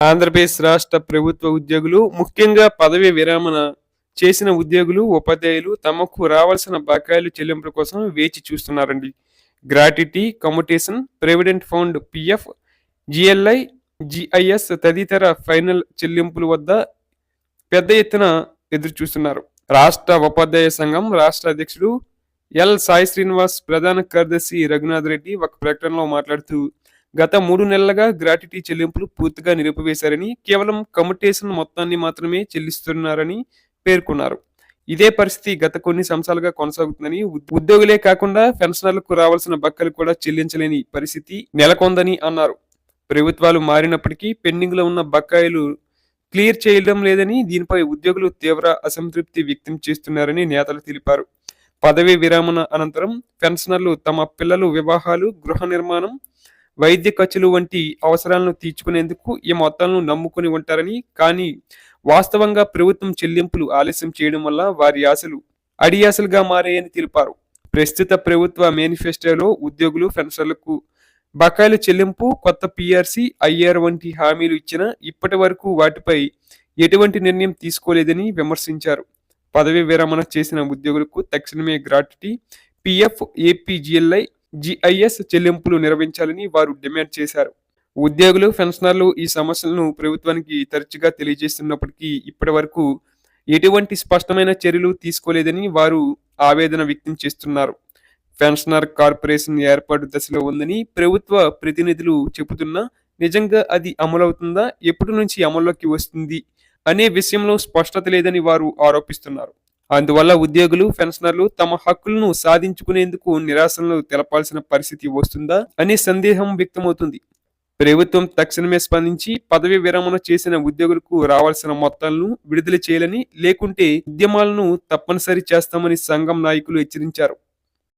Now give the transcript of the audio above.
ఆంధ్రప్రదేశ్ రాష్ట్ర ప్రభుత్వ ఉద్యోగులు ముఖ్యంగా పదవి విరమణ చేసిన ఉద్యోగులు ఉపాధ్యాయులు తమకు రావాల్సిన బకాయిలు చెల్లింపుల కోసం వేచి చూస్తున్నారండి. Gratuity commutation provident fund PF GLI GIS తదితర ఫైనల్ చెల్లింపుల వద్ద పెద్ద ఎత్తున ఎదురు చూస్తున్నారు రాష్ట్ర ఉపాధ్యాయ సంఘం రాష్ట్ర అధ్యక్షుడు ఎల్ సాయి శ్రీనివాస్ ప్రధాన కార్యదర్శి రఘునాథ్ రెడ్డి ఒక ప్రకటనలో మాట్లాడుతూ గత మూడు నెలలుగా గ్రాట్యుటీ చెల్లింపులు పూర్తిగా నిలిపివేశారని కేవలం కమ్యుటేషన్ మొత్తాన్ని మాత్రమే చెల్లిస్తున్నారని పేర్కొన్నారు. ఇదే పరిస్థితి గత కొన్ని సంవత్సరాలుగా కొనసాగుతుందని ఉద్యోగులే కాకుండా పెన్షనర్లకు రావాల్సిన బక్కలు కూడా చెల్లించలేని పరిస్థితి నెలకొందని అన్నారు. ప్రభుత్వాలు మారినప్పటికీ పెండింగ్లో ఉన్న బకాయిలు క్లియర్ చేయడం లేదని దీనిపై ఉద్యోగులు తీవ్ర అసంతృప్తి వ్యక్తం చేస్తున్నారని నేతలు తెలిపారు. పదవీ విరమణ అనంతరం పెన్షనర్లు తమ పిల్లలు వివాహాలు గృహ నిర్మాణం వైద్య ఖర్చులు వంటి అవసరాలను తీర్చుకునేందుకు ఈ మొత్తాలను నమ్ముకుని ఉంటారని కానీ వాస్తవంగా ప్రభుత్వం చెల్లింపులు ఆలస్యం చేయడం వల్ల వారి ఆశలు అడియాసలుగా మారాయని తెలిపారు. ప్రస్తుత ప్రభుత్వ మేనిఫెస్టోలో ఉద్యోగులు పెన్షన్లకు బకాయిల చెల్లింపు కొత్త పిఆర్సీ ఐఆర్ వంటి హామీలు ఇచ్చిన ఇప్పటి వరకు వాటిపై ఎటువంటి నిర్ణయం తీసుకోలేదని విమర్శించారు. పదవి విరమణ చేసిన ఉద్యోగులకు తక్షణమే గ్రాట్యుటీ పిఎఫ్ ఏపీజిఎల్ఐ జిఐఎస్ చెల్లింపులు నిర్వహించాలని వారు డిమాండ్ చేశారు. ఉద్యోగులు పెన్షనర్లు ఈ సమస్యలను ప్రభుత్వానికి తరచుగా తెలియజేస్తున్నప్పటికీ ఇప్పటి వరకు ఎటువంటి స్పష్టమైన చర్యలు తీసుకోలేదని వారు ఆవేదన వ్యక్తం చేస్తున్నారు. పెన్షనర్ కార్పొరేషన్ ఏర్పాటు దశలో ఉందని ప్రభుత్వ ప్రతినిధులు చెబుతున్నా నిజంగా అది అమలవుతుందా ఎప్పటి నుంచి అమల్లోకి వస్తుంది అనే విషయంలో స్పష్టత లేదని వారు ఆరోపిస్తున్నారు. అందువల్ల ఉద్యోగులు పెన్షనర్లు తమ హక్కులను సాధించుకునేందుకు నిరాశనలు తెలపాల్సిన పరిస్థితి వస్తుందా అనే సందేహం వ్యక్తమవుతుంది. ప్రభుత్వం తక్షణమే స్పందించి పదవి విరమణ చేసిన ఉద్యోగులకు రావాల్సిన మొత్తాలను విడుదల చేయాలని లేకుంటే ఉద్యమాలను తప్పనిసరి చేస్తామని సంఘం నాయకులు హెచ్చరించారు.